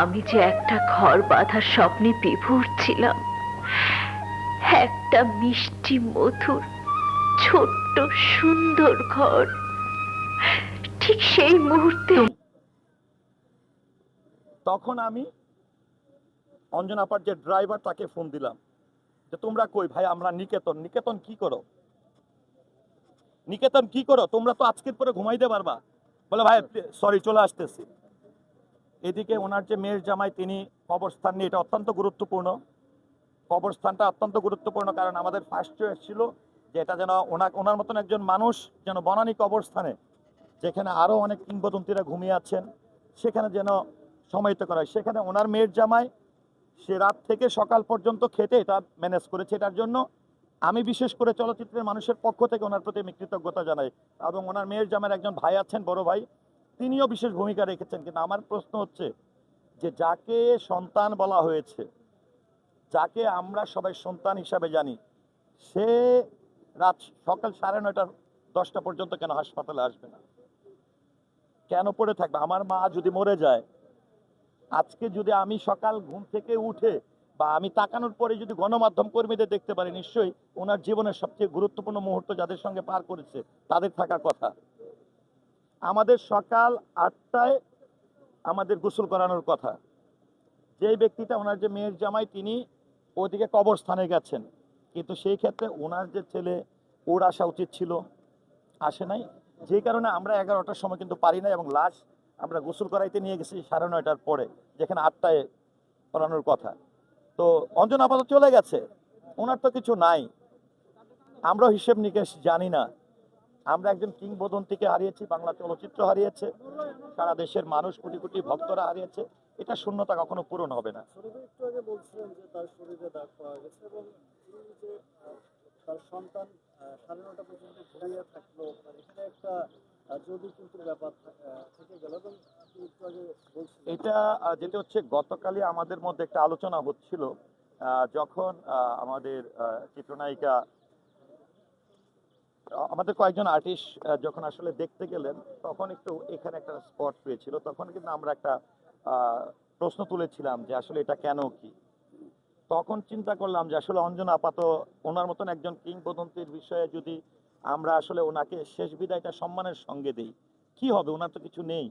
আমি যে একটা ঘর বাঁধার স্বপ্নে বিভোর ছিলাম, একটা মিষ্টি মধুর, ছোট্ট, সুন্দর ঘর। ঠিক সেই মুহূর্তে তখন আমি অঞ্জনাপার যে ড্রাইভার, তাকে ফোন দিলাম যে, তোমরা কই ভাই? আমরা নিকেতন। নিকেতন কি করো? নিকেতন কি করো? তোমরা তো আজকের পরে ঘুমাইতে পারবা। বলে, ভাই সরি চলে আসতেছি। এদিকে ওনার যে মেয়ের জামাই, তিনি কবরস্থান নিয়ে, এটা অত্যন্ত গুরুত্বপূর্ণ। কবরস্থানটা অত্যন্ত গুরুত্বপূর্ণ কারণ আমাদের ফার্স্ট চয়েস ছিল যে এটা যেন ওনা, ওনার মতন একজন মানুষ যেন বনানী কবরস্থানে, যেখানে আরও অনেক কিংবদন্তিরা ঘুমিয়ে আছেন, সেখানে যেন সমাহিত করা হয়। সেখানে ওনার মেয়ের জামাই, সে রাত থেকে সকাল পর্যন্ত খেতে এটা ম্যানেজ করেছে। এটার জন্য আমি বিশেষ করে চলচ্চিত্রের মানুষের পক্ষ থেকে ওনার প্রতি আমি কৃতজ্ঞতা জানাই। এবং ওনার মেয়ের জামাইয়ের একজন ভাই আছেন, বড় ভাই তিনিও বিশেষ ভূমিকা রেখেছেন, কিন্তু আমার প্রশ্ন হচ্ছে যে যাকে সন্তান বলা হয়েছে, যাকে আমরা সবাই সন্তান হিসাবে জানি, সে রাত সকাল সাড়ে নয়টা, দশটা পর্যন্ত কেন হাসপাতালে আসবে না? কেন পড়ে থাকবে? আমার মা যদি মরে যায়, আজকে যদি আমি সকাল ঘুম থেকে উঠে বা আমি তাকানোর পরে যদি গণমাধ্যম কর্মীদের দেখতে পারি, নিশ্চয়ই ওনার জীবনের সবচেয়ে গুরুত্বপূর্ণ মুহূর্ত যাদের সঙ্গে পার করেছে, তাদের থাকার কথা। আমাদের সকাল আটটায় আমাদের গোসল করানোর কথা। যেই ব্যক্তিটা ওনার যে মেয়ের জামাই, তিনি ওদিকে কবরস্থানে গেছেন। কিন্তু সেই ক্ষেত্রে ওনার যে ছেলে, ওর আসা উচিত ছিল, আসে নাই। যে কারণে আমরা এগারোটার সময় কিন্তু পারি না এবং লাশ আমরা গোসল করাইতে নিয়ে গেছি সাড়ে নয়টার পরে, যেখানে আটটায় করানোর কথা। তো অঞ্জন আপাতত চলে গেছে। ওনার তো কিছু নাই। আমরা হিসেব নিকেশ জানি না। আমরা একজন কিংবদন্তিকে হারিয়েছি বাংলা চলচ্চিত্র হারিয়েছে সারা দেশের মানুষ কোটি কোটি ভক্তরা হারিয়েছে এটা শূন্যতা কখনো পূরণ হবে না। তার সন্তান সাড়ে নটা পর্যন্ত ঘুরিয়ে থাকল মানে এখানে একটা যদি কিন্তু ব্যাপার থেকে গেল এবং আপনি একটু আগে বলছিলেন। এটা যেটা হচ্ছে গতকালই আমাদের মধ্যে একটা আলোচনা হচ্ছিল যখন আমাদের চিত্রনায়িকা আমাদের কয়েকজন আর্টিস্ট যখন আসলে দেখতে গেলেন, তখন একটু এখানে একটা স্পট পেয়েছিল। তখন কিন্তু আমরা একটা প্রশ্ন তুলেছিলাম যে আসলে এটা কেন কি? তখন চিন্তা করলাম যে আসলে অঞ্জনা আপাত ওনার মতন একজন কিংবদন্তির বিষয়ে যদি আমরা আসলে ওনাকে শেষ বিদায়টা সম্মানের সঙ্গে দেই, কি হবে? ওনার তো কিছু নেই।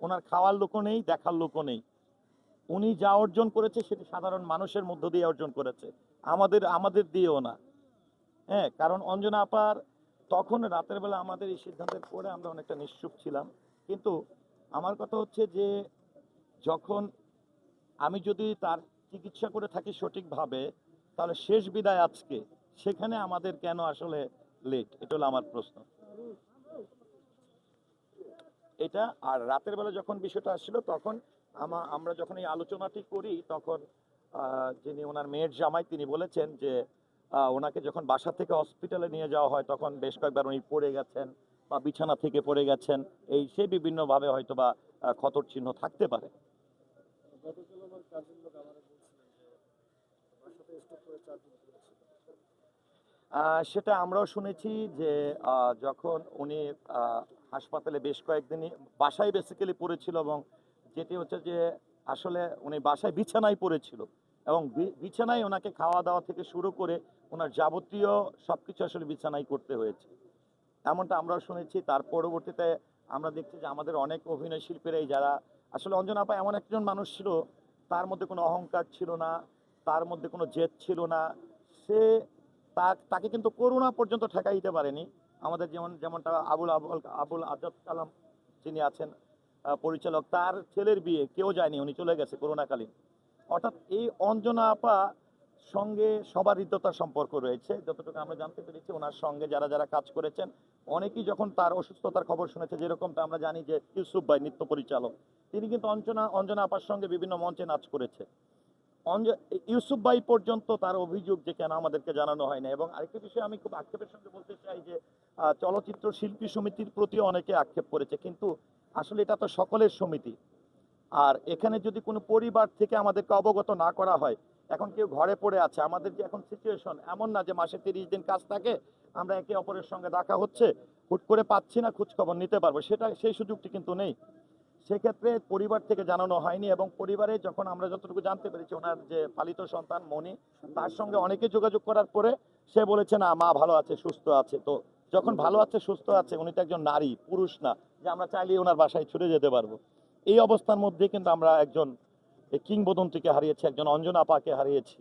ওনার খাওয়ার লোকও নেই, দেখার লোকও নেই। উনি যা অর্জন করেছে সেটি সাধারণ মানুষের মধ্য দিয়ে অর্জন করেছে। আমাদের আমাদের দিয়েও না। হ্যাঁ কারণ অঞ্জনা আপার তখন রাতের বেলা আমাদের এই সিদ্ধান্তের পরে আমরা অনেকটা নিশ্চুপ ছিলাম। কিন্তু আমার কথা হচ্ছে যে, যখন আমি যদি তার চিকিৎসা করে থাকি সঠিকভাবে, তাহলে শেষ বিদায় আজকে। সেখানে আমাদের কেন আসলে লেট এটা হলো আমার প্রশ্ন। এটা আর রাতের বেলা যখন বিষয়টা আসছিল, তখন আমা, আমরা যখন এই আলোচনাটি করি, তখন যিনি ওনার মেয়ের জামাই, তিনি বলেছেন যে ওনাকে যখন বাসা থেকে হসপিটালে নিয়ে যাওয়া হয়, তখন বেশ কয়েকবার উনি পড়ে গেছেন বা বিছানা থেকে পড়ে গেছেন। এই সে বিভিন্নভাবে হয়তো বা ক্ষতর চিহ্ন থাকতে পারে। সেটা আমরাও শুনেছি যে যখন উনি হাসপাতালে বেশ কয়েকদিনই বাসায় বেসিক্যালি পড়েছিল এবং যেটি হচ্ছে যে, আসলে উনি বাসায় বিছানায় পড়েছিল। এবং বিছানায় ওনাকে খাওয়া দাওয়া থেকে শুরু করে ওনার যাবতীয় সব কিছু আসলে বিছানায় করতে হয়েছে। এমনটা আমরাও শুনেছি। তার পরবর্তীতে আমরা দেখছি যে আমাদের অনেক অভিনয় শিল্পীরাই যারা আসলে অঞ্জনা আপা এমন একজন মানুষ ছিল, তার মধ্যে কোনো অহংকার ছিল না, তার মধ্যে কোনো জেদ ছিল না। সে তাকে কিন্তু করোনা পর্যন্ত ঠেকাই দিতে পারেনি। আমাদের যেমন, যেমনটা আবুল আবুল আবুল আজাদ কালাম যিনি আছেন পরিচালক, তার ছেলের বিয়ে কেউ যায়নি, উনি চলে গেছে করোনাকালীন। অর্থাৎ এই অঞ্জনা আপা সঙ্গে সবার হৃদ্যতার সম্পর্ক রয়েছে। যতটুকু আমরা জানতে পেরেছি, ওনার সঙ্গে যারা যারা কাজ করেছেন, অনেকেই যখন তার অসুস্থতার খবর শুনেছে, যেরকমটা আমরা জানি যে ইউসুফ ভাই নৃত্য পরিচালক, তিনি কিন্তু অঞ্জনা অঞ্জনা আপার সঙ্গে বিভিন্ন মঞ্চে নাচ করেছে। ইউসুফ ভাই পর্যন্ত তার অভিযোগ যে কেন আমাদেরকে জানানো হয় না। এবং আরেকটি বিষয় আমি খুব আক্ষেপের সঙ্গে বলতে চাই যে চলচ্চিত্র শিল্পী সমিতির প্রতি অনেকে আক্ষেপ করেছে। কিন্তু আসলে এটা তো সকলের সমিতি। আর এখানে যদি কোনো পরিবার থেকে আমাদেরকে অবগত না করা হয়, এখন কেউ ঘরে পড়ে আছে, আমাদের যে এখন সিচুয়েশন এমন না যে মাসে তিরিশ দিন কাজ থাকে, আমরা একে অপরের সঙ্গে দেখা হচ্ছে, হুট করে পাচ্ছি না, খোঁজখবর নিতে পারব, সেটা, সেই সুযোগটি কিন্তু নেই। সেক্ষেত্রে পরিবার থেকে জানানো হয়নি এবং পরিবারে যখন আমরা যতটুকু জানতে পেরেছি, ওনার যে পালিত সন্তান মনি তার সঙ্গে অনেকে যোগাযোগ করার পরে সে বলেছে, না, মা ভালো আছে, সুস্থ আছে। তো যখন ভালো আছে, সুস্থ আছে, উনি তো একজন নারী, পুরুষ না, যে আমরা চাইলে ওনার বাসায় ছুটে যেতে পারব। এই অবস্থার মধ্যে কিন্তু আমরা একজন কিংবদন্তিকে হারিয়েছি একজন অঞ্জনা আপাকে হারিয়েছি।